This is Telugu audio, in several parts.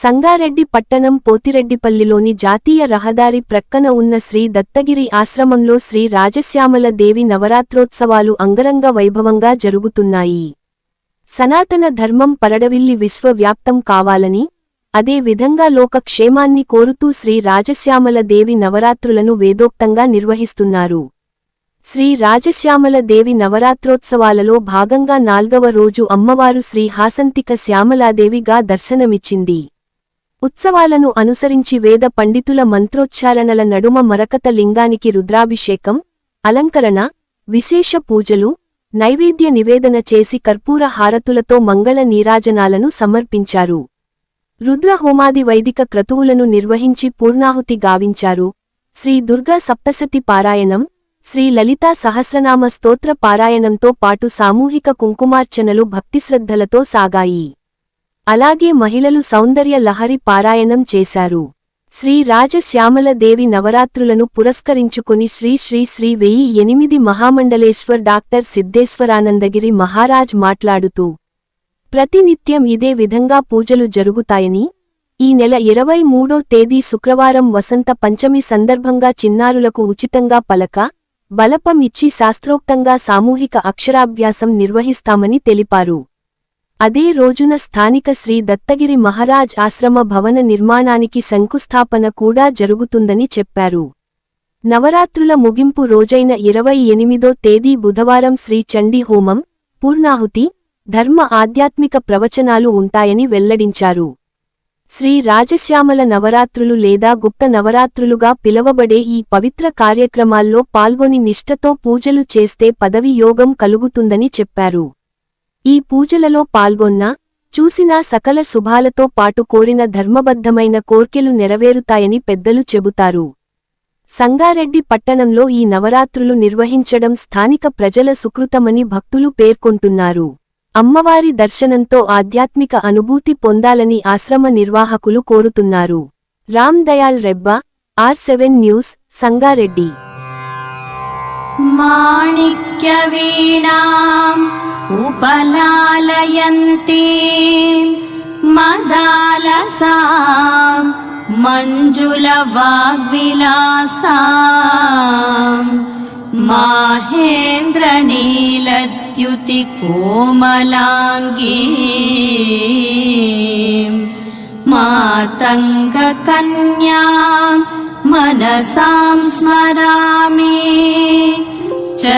సంగారెడ్డి పట్టణం పోతిరెడ్డిపల్లిలోని జాతీయ రహదారి ప్రక్కన ఉన్న శ్రీ దత్తగిరి ఆశ్రమంలో శ్రీ రాజశ్యామల దేవి నవరాత్రోత్సవాలు అంగరంగ వైభవంగా జరుగుతున్నాయి. సనాతన ధర్మం పరడవిల్లి విశ్వవ్యాప్తం కావాలని అదే విధంగా లోక క్షేమాన్ని కోరుతూ శ్రీ రాజశ్యామల దేవి నవరాత్రులను వేదోక్తంగా నిర్వహిస్తున్నారు. శ్రీ రాజశ్యామల దేవి నవరాత్రోత్సవాలలో భాగంగా నాల్గవ రోజు అమ్మవారు శ్రీ హాసంతిక శ్యామలాదేవిగా దర్శనమిచ్చింది. ఉత్సవాలను అనుసరించి వేద పండితుల మంత్రోచ్చారణల నడుమ మరకత లింగానికి రుద్రాభిషేకం అలంకరణ విశేష పూజలు నైవేద్య నివేదన చేసి కర్పూర హారతులతో మంగళ నీరాజనాలను సమర్పించారు. రుద్రహోమాది వైదిక క్రతువులను నిర్వహించి పూర్ణాహుతి గావించారు. శ్రీ దుర్గా సప్తసతి పారాయణం శ్రీ లలితా సహస్రనామ స్తోత్ర పారాయణంతో పాటు సామూహిక కుంకుమార్చనలు భక్తిశ్రద్ధలతో సాగాయి. అలాగే మహిళలు సౌందర్య లహరి పారాయణం చేశారు. శ్రీ రాజశ్యామల దేవి నవరాత్రులను పురస్కరించుకుని శ్రీ శ్రీ శ్రీ వెయ్యి ఎనిమిది మహామండలేశ్వర్ డాక్టర్ సిద్ధేశ్వరానందగిరి మహారాజ్ మాట్లాడుతూ ప్రతినిత్యం ఇదే విధంగా పూజలు జరుగుతాయని ఈ నెల ఇరవై మూడో తేదీ శుక్రవారం వసంత పంచమి సందర్భంగా చిన్నారులకు ఉచితంగా పలక బలపం ఇచ్చి శాస్త్రోక్తంగా సామూహిక అక్షరాభ్యాసం నిర్వహిస్తామని తెలిపారు. అదే రోజున స్థానిక శ్రీ దత్తగిరి మహారాజ్ ఆశ్రమ భవన నిర్మాణానికి శంకుస్థాపన కూడా జరుగుతుందని చెప్పారు. నవరాత్రుల ముగింపు రోజైన ఇరవై ఎనిమిదో తేదీ బుధవారం శ్రీ చండీ హోమం పూర్ణాహుతి ధర్మ ఆధ్యాత్మిక ప్రవచనాలు ఉంటాయని వెల్లడించారు. శ్రీ రాజశ్యామల నవరాత్రులు లేదా గుప్త నవరాత్రులుగా పిలవబడే ఈ పవిత్ర కార్యక్రమాల్లో పాల్గొని నిష్ఠతో పూజలు చేస్తే పదవి యోగం కలుగుతుందని చెప్పారు. ఈ పూజలలో పాల్గొన్న చూసిన సకల శుభాలతో పాటు కోరిన ధర్మబద్ధమైన కోర్కెలు నెరవేరుతాయని పెద్దలు చెబుతారు. సంగారెడ్డి పట్టణంలో ఈ నవరాత్రులు నిర్వహించడం స్థానిక ప్రజల సుకృతమని భక్తులు పేర్కొంటున్నారు. అమ్మవారి దర్శనంతో ఆధ్యాత్మిక అనుభూతి పొందాలని ఆశ్రమ నిర్వాహకులు కోరుతున్నారు. Ram Dayal Rebba R seven news Sangareddy. माणिक्यवीणाम् उपलालयन्ती मदालसाम् मञ्जुलवाग्विलासाम् माहेन्द्रनीलद्युतिकोमलाङ्गी मातङ्गकन्या मनसां स्मरामि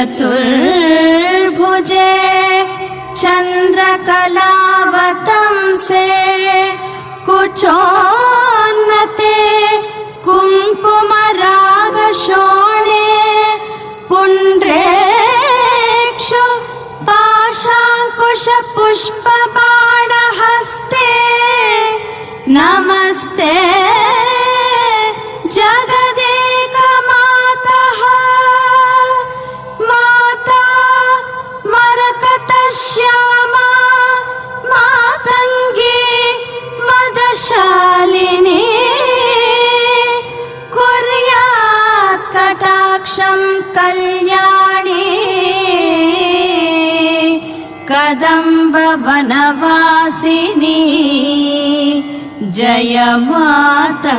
चतुर्भुजे चन्द्रकलावतंसे कुचोन्नते कुङ्कुमरागशोणे पुण्ड्रेक्षु पाशाङ्कुशपुष्पबाणहस्ते नमस्ते जय मातङ्गतनये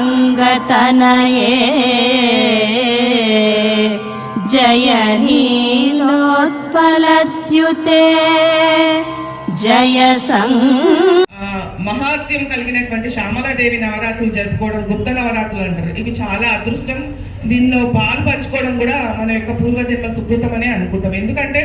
जय नीलोत्पलद्युते जय सङ्ग ఆ, మహాత్యం కలిగినటువంటి శ్యామలాదేవి నవరాత్రులు జరుపుకోవడం గుప్త నవరాత్రులు అంటారు ఇవి చాలా అదృష్టం దీనిలో పాలు పంచుకోవడం కూడా మన యొక్క పూర్వజన్మ సుకృతం అనే అనుకుంటాం ఎందుకంటే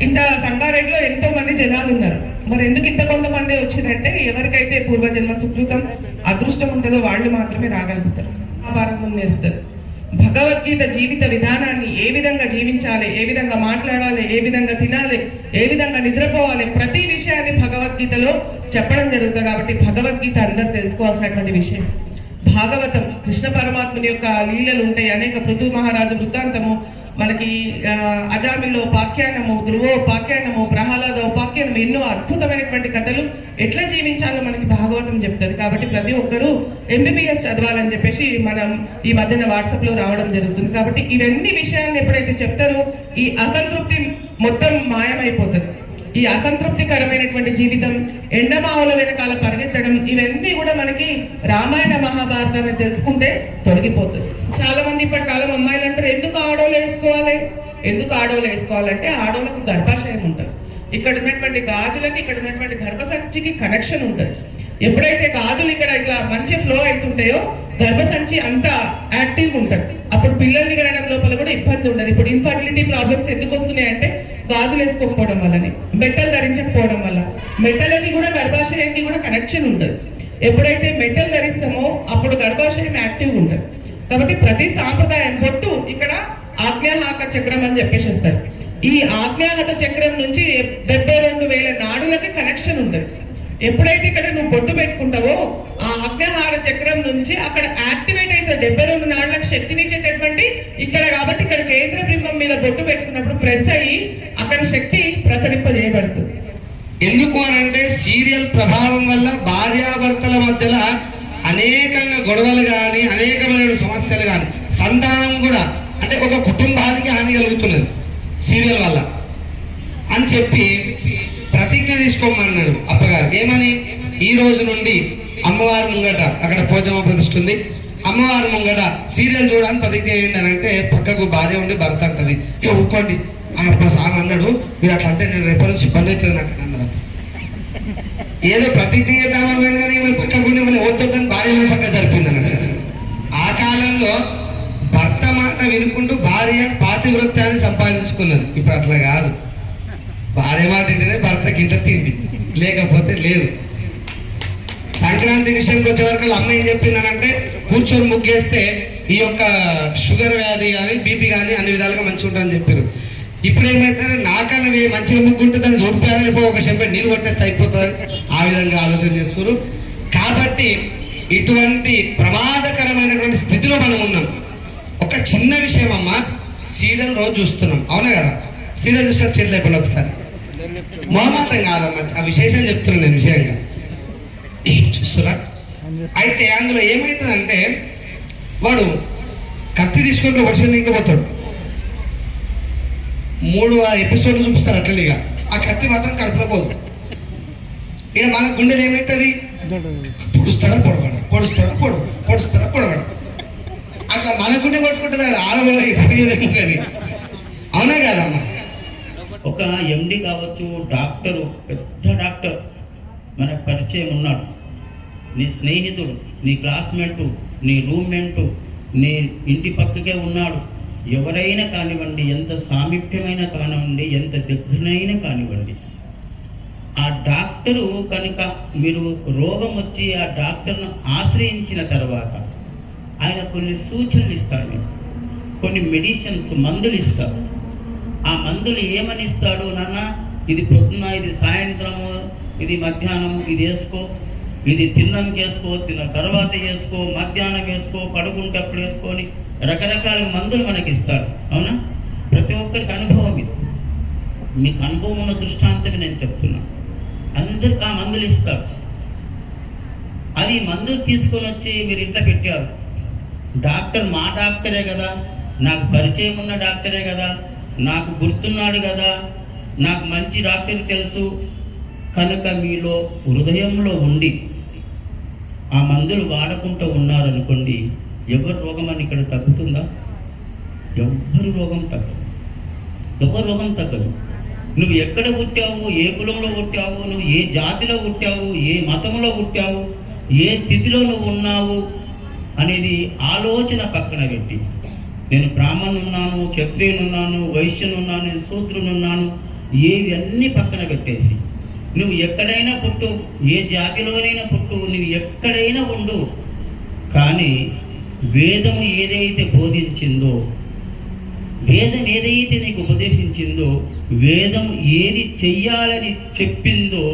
ఇంత సంగారెడ్డిలో ఎంతో మంది జనాలు ఉన్నారు మరి ఎందుకు ఇంత కొంతమంది వచ్చిందంటే ఎవరికైతే పూర్వజన్మ సుకృతం అదృష్టం ఉంటుందో వాళ్ళు మాత్రమే రాగలుగుతారు. మహాభారతం నేర్పుతారు. భగవద్గీత జీవిత విధానాన్ని ఏ విధంగా జీవించాలి ఏ విధంగా మాట్లాడాలి ఏ విధంగా తినాలి ఏ విధంగా నిద్రపోవాలి ప్రతి విషయాన్ని భగవద్గీతలో చెప్పడం జరుగుతుంది కాబట్టి భగవద్గీత అందరు తెలుసుకోవాల్సినటువంటి విషయం. భాగవతం కృష్ణ పరమాత్ముని యొక్క లీలలు ఉంటాయి. అనేక పృథు మహారాజు వృత్తాంతము మనకి అజామిలో ఉపాఖ్యానము ధ్రువో ఉపాఖ్యానము ప్రహ్లాద ఉపాఖ్యానము ఎన్నో అద్భుతమైనటువంటి కథలు ఎట్లా జీవించాలో మనకి భాగవతం చెప్తుంది. కాబట్టి ప్రతి ఒక్కరూ ఎంబీబీఎస్ చదవాలని చెప్పేసి మనం ఈ మధ్యన వాట్సాప్లో రావడం జరుగుతుంది. కాబట్టి ఇవన్నీ విషయాలను ఎప్పుడైతే చెప్తారో ఈ అసంతృప్తి మొత్తం మాయమైపోతుంది. ఈ అసంతృప్తికరమైనటువంటి జీవితం ఎండమావుల వెనకాల పరిగెత్తడం ఇవన్నీ కూడా మనకి రామాయణ మహాభారతాన్ని తెలుసుకుంటే తొలగిపోతుంది. చాలా మంది ఇప్పటి కాలం అమ్మాయిలు అంటారు ఎందుకు ఆడోలు వేసుకోవాలి? ఎందుకు ఆడోళ్ళు వేసుకోవాలంటే ఆడోళ్ళకు గర్భాశయం ఉంటుంది. ఇక్కడ ఉన్నటువంటి గాజులకి ఇక్కడ ఉన్నటువంటి గర్భసంచికి కనెక్షన్ ఉంటుంది. ఎప్పుడైతే గాజులు ఇక్కడ ఇట్లా మంచి ఫ్లో అవుతుంటాయో గర్భసంచి అంత యాక్టివ్గా ఉంటుంది. అప్పుడు పిల్లల్ని కనుక లోపల కూడా ఇప్పుడు ఇన్ఫర్టిలిటీ ప్రాబ్లమ్స్ ఎందుకు వస్తున్నాయి అంటే గాజులు వేసుకోకపోవడం వల్లనే మెట్టలు ధరించకపోవడం వల్ల. మెట్టలకి కూడా గర్భాశయానికి కూడా కనెక్షన్ ఉంటుంది ఎప్పుడైతే మెట్టలు ధరిస్తామో అప్పుడు గర్భాశయం యాక్టివ్ ఉండదు. కాబట్టి ప్రతి సాంప్రదాయం పొట్టు ఇక్కడ ఆజ్ఞాహాక చక్రం అని చెప్పేసిస్తారు ఈ ఆజ్ఞాహత చక్రం నుంచి డెబ్బై రెండు వేల నాడులకి కనెక్షన్ ఉంటుంది ఎప్పుడైతే ఇక్కడ నువ్వు బొట్టు పెట్టుకుంటావో ఆ ఆజ్ఞాహార చక్రం నుంచి అక్కడ యాక్టివేట్ అయితే డెబ్బై రెండు నాడులకు శక్తినిచ్చేటటువంటి ఇక్కడ కాబట్టి ఇక్కడ కేంద్ర బింబం మీద బొట్టు పెట్టుకున్నప్పుడు ప్రెస్ అయ్యి అక్కడ శక్తి ప్రసరింపజేయబడుతుంది. ఎందుకు అని అంటే సీరియల్ ప్రభావం వల్ల భార్యాభర్తల మధ్యలో అనేకంగా గొడవలు కానీ అనేకమైన సమస్యలు కానీ సంతానం కూడా అంటే ఒక కుటుంబానికి హాని కలుగుతున్నది సీరియల్ వల్ల. అని చెప్పి ప్రతిజ్ఞ తీసుకోమన్నాడు అప్పగారు. ఏమని? ఈ రోజు నుండి అమ్మవారి ముంగట అక్కడ పోచమ్మ ప్రతిష్ఠ ఉంది అమ్మవారి ముంగట సీరియల్ చూడడానికి ప్రతిజ్ఞ చేయండి అని అంటే పక్కకు భార్య ఉండి భర్త అంటది. ఏ ఊకోండి ఆ అన్నాడు. మీరు అట్లా అంటే నేను రేపటి నుంచి ఇబ్బంది అవుతుంది నాకు అన్నది ఏదో ప్రతిజ్ఞ చేద్దామని కానీ పక్కకు ఉండి వద్దని భార్య పక్కన పక్క సరిపోయింది అన్నది ఆ కాలంలో భర్త మాట వినుకుంటూ భార్య పాతివృత్యాన్ని సంపాదించుకున్నది. ఇప్పుడు అట్లా కాదు. భార్య మాట వింటేనే భర్తకి ఇంత తిండి. లేకపోతే లేదు. సంక్రాంతి విషయానికి వచ్చే వరకు అమ్మ ఏం చెప్పిందనంటే కూర్చొని ముగ్గేస్తే ఈ యొక్క షుగర్ వ్యాధి కానీ బీపీ కానీ అన్ని విధాలుగా మంచిగా ఉంటుందని చెప్పారు. ఇప్పుడు ఏమైతే నాకన్నా మంచిగా ముగ్గు ఉంటుందని చూపారని ఒక చెంప నీళ్ళు కొట్టేస్తే అయిపోతుందని ఆ విధంగా ఆలోచన చేస్తున్నారు. కాబట్టి ఇటువంటి ప్రమాదకరమైనటువంటి స్థితిలో మనం ఉన్నాం. ఒక చిన్న విషయం అమ్మ సీరియల్ రోజు చూస్తున్నాం. అవునా కదా? సీరియల్ చూసిన చేతులు అయిపోయి ఒకసారి. మొహమాటం కాదమ్మా ఆ విశేషం చెప్తున్నాను నేను విషయంగా చూస్తురా? చూస్తున్నా అయితే అందులో ఏమవుతుందంటే వాడు కత్తి తీసుకుంటూ వర్షం ఇంకపోతాడు మూడు ఎపిసోడ్లు చూపిస్తారు అట్లనిగా ఆ కత్తి మాత్రం కడుపులో పోదు. ఇక మన గుండెలు ఏమవుతుంది పొడుస్తాడా పొడవడా? పొడుస్తాడా పొడవడా? పొడుస్తాడా పొడవడా? అట్లా మన గుండె కొట్టుకుంటుంది ఆడవాళ్ళు కానీ. అవునా కాదమ్మా? ఒక ఎండి కావచ్చు డాక్టరు పెద్ద డాక్టర్ మనకు పరిచయం ఉన్నాడు. నీ స్నేహితుడు నీ క్లాస్మేటు నీ రూమ్మేటు నీ ఇంటి పక్కకే ఉన్నాడు. ఎవరైనా కానివ్వండి ఎంత సామీప్యమైన కానివ్వండి ఎంత దగ్గరైనా కానివ్వండి. ఆ డాక్టరు కనుక మీరు రోగం వచ్చి ఆ డాక్టర్ను ఆశ్రయించిన తర్వాత ఆయన కొన్ని సూచనలు ఇస్తారు కొన్ని మెడిసిన్స్ మందులు ఇస్తారు. ఆ మందులు ఏమని ఇస్తాడు నాన్న? ఇది పొద్దున ఇది సాయంత్రము ఇది మధ్యాహ్నం ఇది వేసుకో. ఇది తిన్నాక వేసుకో తిన్న తర్వాత వేసుకో మధ్యాహ్నం వేసుకో పడుకుంటే అప్పుడు వేసుకొని రకరకాల మందులు మనకి ఇస్తాడు అవునా? ప్రతి ఒక్కరికి అనుభవం ఇది. మీకు అనుభవం ఉన్న దృష్టాంతమే నేను చెప్తున్నా. అందరికి ఆ మందులు ఇస్తాడు. అది మందులు తీసుకొని వచ్చి మీరు ఇంట్లో పెట్టారు. డాక్టర్ మా డాక్టరే కదా. నాకు పరిచయం ఉన్న డాక్టరే కదా. నాకు గుర్తున్నాడు కదా. నాకు మంచి డాక్టర్ తెలుసు. కనుక మీలో హృదయంలో ఉండి ఆ మందులు వాడకుండా ఉన్నారనుకోండి ఎవరి రోగం అని ఇక్కడ తగ్గుతుందా? ఎవ్వరి రోగం తగ్గదు. ఎవరి రోగం తగ్గదు. నువ్వు ఎక్కడ పుట్టావు ఏ కులంలో పుట్టావు నువ్వు ఏ జాతిలో పుట్టావు ఏ మతంలో పుట్టావు ఏ స్థితిలో నువ్వు ఉన్నావు అనేది ఆలోచన పక్కన పెట్టి నేను బ్రాహ్మణున్నాను క్షత్రియునున్నాను వైశ్యునున్నాను శూద్రునున్నాను ఏవి అన్నీ పక్కన పెట్టేసి నువ్వు ఎక్కడైనా పుట్టు ఏ జాతిలోనైనా పుట్టు నువ్వు ఎక్కడైనా ఉండు. కానీ వేదము ఏదైతే బోధించిందో వేదం ఏదైతే నీకు ఉపదేశించిందో వేదం ఏది చెయ్యాలని చెప్పిందో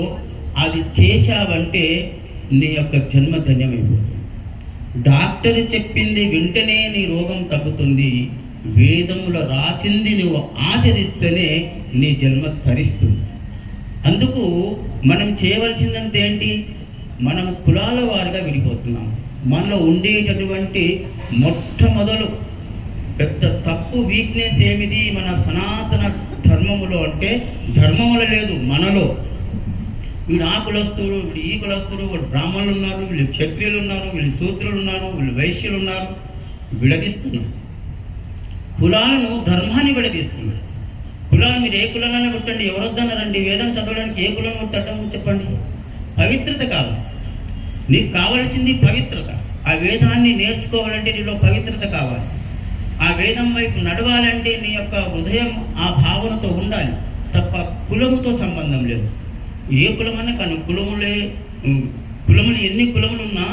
అది చేశావంటే నీ యొక్క జన్మ ధన్యమైపోతుంది. డాక్టర్ చెప్పింది వెంటనే నీ రోగం తగ్గుతుంది. వేదములు రాసింది నువ్వు ఆచరిస్తేనే నీ జన్మ ధరిస్తుంది అందుకు మనం చేయవలసిందంటే ఏంటి? మనం కులాల వారుగా విడిపోతున్నాం మనలో ఉండేటటువంటి మొట్టమొదలు పెద్ద తప్పు తప్పు వీక్నెస్ ఏమిది? మన సనాతన ధర్మములో అంటే ధర్మములో లేదు మనలో. వీళ్ళు ఆ కులస్తులు వీళ్ళు ఈ కులస్తులు వీళ్ళు బ్రాహ్మణులు ఉన్నారు వీళ్ళు క్షత్రియులు ఉన్నారు వీళ్ళు శూద్రులు ఉన్నారు వీళ్ళు వైశ్యులు ఉన్నారు. విడదీస్తున్నారు. కులాలను ధర్మాన్ని విడదీస్తున్నారు. కులాలు మీరు ఏ కులాలనే పుట్టండి ఎవరొద్దన్నారండి? వేదం చదవడానికి ఏ కులం పుట్టడం చెప్పండి. పవిత్రత కావాలి. నీకు కావలసింది పవిత్రత. ఆ వేదాన్ని నేర్చుకోవాలంటే నీలో పవిత్రత కావాలి. ఆ వేదం వైపు నడవాలంటే నీ యొక్క హృదయం ఆ భావనతో ఉండాలి. తప్ప కులముతో సంబంధం లేదు. ఏ కులమన్నా కానీ కులములే కులములు ఎన్ని కులములు ఉన్నా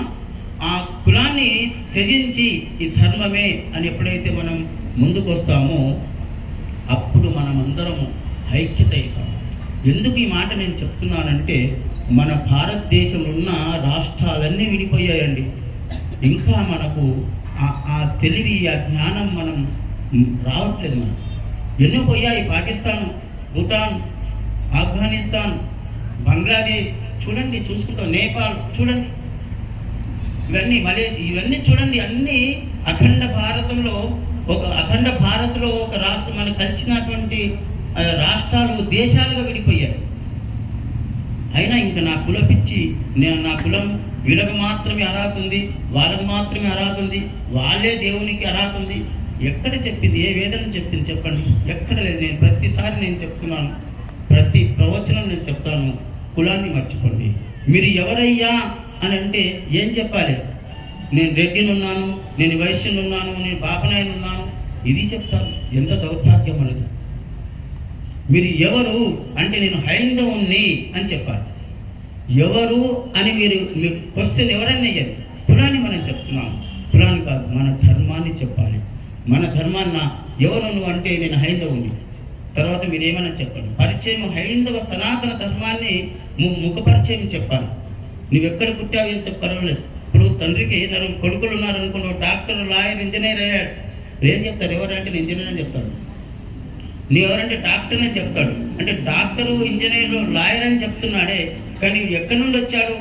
ఆ కులాన్ని త్యజించి ఈ ధర్మమే అని ఎప్పుడైతే మనం ముందుకు వస్తామో అప్పుడు మనమందరము ఐక్యత అవుతాం ఎందుకు ఈ మాట నేను చెప్తున్నానంటే మన భారతదేశంలో ఉన్న రాష్ట్రాలన్నీ విడిపోయాయండి. ఇంకా మనకు ఆ- తెలివి ఆ జ్ఞానం మనం రావట్లేదు మనం ఎన్నో పోయాయి. పాకిస్తాన్ భూటాన్ ఆఫ్ఘనిస్తాన్ బంగ్లాదేశ్ చూడండి చూసుకుంటాం. నేపాల్ చూడండి. ఇవన్నీ మలేషియా ఇవన్నీ చూడండి అన్నీ అఖండ భారతంలో ఒక అఖండ భారత్లో ఒక రాష్ట్రం మనకు కలిసినటువంటి రాష్ట్రాలు దేశాలుగా విడిపోయాయి. అయినా ఇంకా నా కుల పిచ్చి నేను నా కులం వీళ్ళకు మాత్రమే అర్హత ఉంది వాళ్ళకు మాత్రమే అర్హత ఉంది వాళ్ళే దేవునికి అర్హత ఉంది. ఎక్కడ చెప్పింది ఏ వేదన చెప్పింది చెప్పండి. ఎక్కడ లేదు నేను ప్రతిసారి నేను చెప్తున్నాను. ప్రతి ప్రవచనం నేను చెప్తాను. కులాన్ని మర్చిపోండి. మీరు ఎవరయ్యా అని అంటే ఏం చెప్పాలి? నేను రెడ్డిని ఉన్నాను నేను వైశ్యుని ఉన్నాను నేను బాపనాయని ఉన్నాను ఇది చెప్తాను ఎంత దౌర్భాగ్యం అనేది. మీరు ఎవరు అంటే నేను హైందవుణ్ణి అని చెప్పాలి. ఎవరు అని మీరు మీ క్వశ్చన్ ఎవరన్నా అయ్యారు కులాన్ని మనం చెప్తున్నాం. కులాన్ని కాదు మన ధర్మాన్ని చెప్పాలి. మన ధర్మాన్న ఎవరు నువ్వు అంటే నేను హైందవుని తర్వాత మీరు ఏమైనా చెప్పండి. పరిచయం హైందవ సనాతన ధర్మాన్ని ము- ముఖ పరిచయం చెప్పాలి. నువ్వు ఎక్కడ పుట్టావు ఏం చెప్పరవలేదు ఇప్పుడు తండ్రికి నలుగురు కొడుకులు ఉన్నారు డాక్టర్ లాయర్ ఇంజనీర్ అయ్యాడు. ఏం చెప్తారు? ఎవరంటే నేను ఇంజనీర్ అని చెప్తాడు నీ ఎవరంటే డాక్టర్ అని చెప్తాడు. అంటే డాక్టరు ఇంజనీరు లాయర్ అని చెప్తున్నాడే కానీ ఎక్కడి నుండి వచ్చాడు?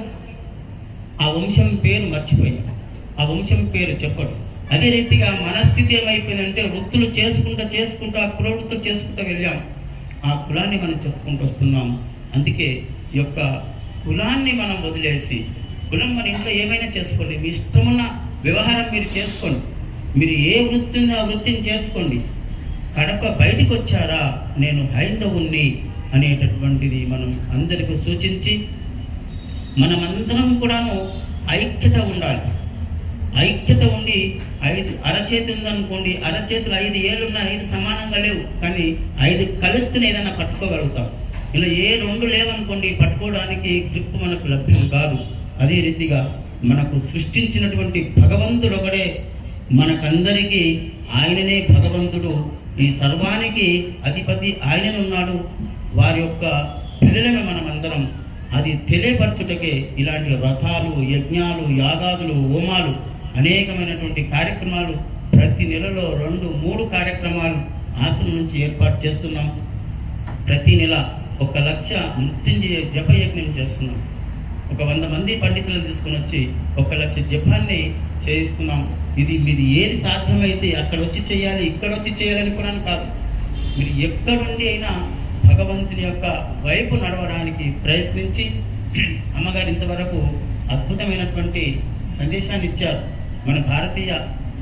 ఆ వంశం పేరు మర్చిపోయాడు. ఆ వంశం పేరు చెప్పడు. అదే రీతిగా మనస్థితి ఏమైపోయిందంటే వృత్తులు చేసుకుంటూ చేసుకుంటూ ఆ కులవృత్తులు చేసుకుంటూ వెళ్ళాం. ఆ కులాన్ని మనం చెప్పుకుంటూ వస్తున్నాం. అందుకే ఈ యొక్క కులాన్ని మనం వదిలేసి కులం మన ఇంట్లో ఏమైనా చేసుకోండి. మీ ఇష్టమున్న వ్యవహారం మీరు చేసుకోండి. మీరు ఏ వృత్తి ఉందో ఆ వృత్తిని చేసుకోండి. కడప బయటికి వచ్చారా? నేను హైందవుణ్ణి అనేటటువంటిది మనం అందరికీ సూచించి మనమందరం కూడాను ఐక్యత ఉండాలి. ఐక్యత ఉండి ఐదు అరచేతి ఉందనుకోండి అరచేతులు ఐదు ఏళ్ళు ఉన్న ఐదు సమానంగా లేవు. కానీ ఐదు కలిస్తేనే ఏదైనా పట్టుకోగలుగుతాం. ఇలా ఏ రెండు లేవనుకోండి పట్టుకోవడానికి గ్రిప్ మనకు లభ్యం కాదు. అదే రీతిగా మనకు సృష్టించినటువంటి భగవంతుడు ఒకడే. మనకందరికీ ఆయననే భగవంతుడు. ఈ సర్వానికి అధిపతి ఆయననే ఉన్నాడు. వారి యొక్క పిల్లలమే మనమందరం. అది తెలియపరచుటకే ఇలాంటి వ్రతాలు యజ్ఞాలు యాగాదులు హోమాలు అనేకమైనటువంటి కార్యక్రమాలు ప్రతి నెలలో రెండు మూడు కార్యక్రమాలు ఆశ్రమం నుంచి ఏర్పాటు చేస్తున్నాం. ప్రతి నెల ఒక లక్ష మృత్యుంజయ జపయజ్ఞం చేస్తున్నాం. ఒక వంద మంది పండితులను తీసుకుని వచ్చి ఒక లక్ష జపాన్ని చేయిస్తున్నాం. ఇది మీరు ఏది సాధ్యమైతే అక్కడ వచ్చి చేయాలి ఇక్కడ వచ్చి చేయాలనుకున్నాను కాదు. మీరు ఎక్కడుండి అయినా భగవంతుని యొక్క వైపు నడవడానికి ప్రయత్నించి అమ్మగారు ఇంతవరకు అద్భుతమైనటువంటి సందేశాన్ని ఇచ్చారు. మన భారతీయ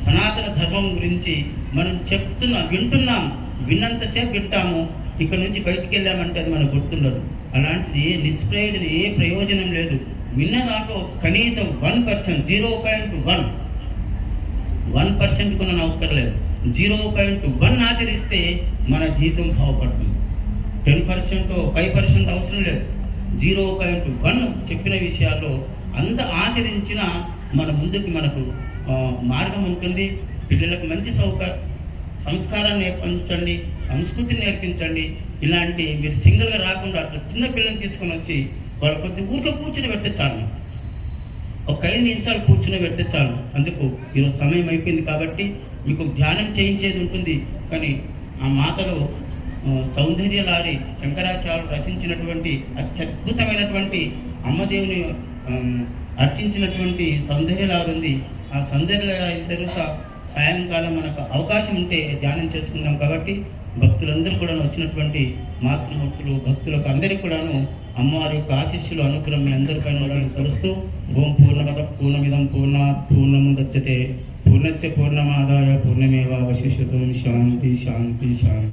సనాతన ధర్మం గురించి మనం చెప్తున్నాం వింటున్నాం విన్నంతసేపు వింటాము ఇక్కడ నుంచి బయటికి వెళ్ళామంటే అది మనకు గుర్తుండదు. అలాంటిది ఏ నిష్ప్రయోజనం ఏ ప్రయోజనం లేదు. విన్న దాంట్లో కనీసం one percent zero point one one percent కూడా నవ్వుకర్లేదు జీరో పాయింట్ వన్ ఆచరిస్తే మన జీతం బాగుపడుతుంది. టెన్ పర్సెంట్ ఫైవ్ పర్సెంట్ అవసరం లేదు. జీరో పాయింట్ వన్ చెప్పిన విషయాల్లో అంత ఆచరించిన మన ముందుకు మనకు మార్గం ఉంటుంది. పిల్లలకు మంచి సౌకర్యం సంస్కారాన్ని నేర్పించండి సంస్కృతిని నేర్పించండి. ఇలాంటి మీరు సింగిల్గా రాకుండా అట్లా చిన్న పిల్లల్ని తీసుకొని వచ్చి వాళ్ళ కొద్ది ఊరికే కూర్చొని పెడితే చాలు. ఒక ఐదు నిమిషాలు కూర్చుని పెడితే చాలు. అందుకు ఈరోజు సమయం అయిపోయింది కాబట్టి మీకు ధ్యానం చేయించేది ఉంటుంది. కానీ ఆ మాతలో సౌందర్య లారి శంకరాచార్యులు రచించినటువంటి అత్యద్భుతమైనటువంటి అమ్మదేవుని అర్చించినటువంటి అర్చించినటువంటి సౌందర్యలారి ఉంది ఆ సౌందర్యలారి తర్వాత సాయంకాలం మనకు అవకాశం ఉంటే ధ్యానం చేసుకుందాం కాబట్టి భక్తులందరూ కూడా వచ్చినటువంటి మాతృమూర్తులు భక్తులకు అందరికీ కూడాను అమ్మవారి యొక్క ఆశీస్సులు అనుగ్రహం మీ అందరిపైన ఉండాలని తెలుస్తూ ఓం పూర్ణమద పూర్ణమిదం పూర్ణ పూర్ణము దచ్చతే పూర్ణస్య పూర్ణమాదాయ పూర్ణమేవ అవశిష్యతం శాంతి శాంతి శాంతి.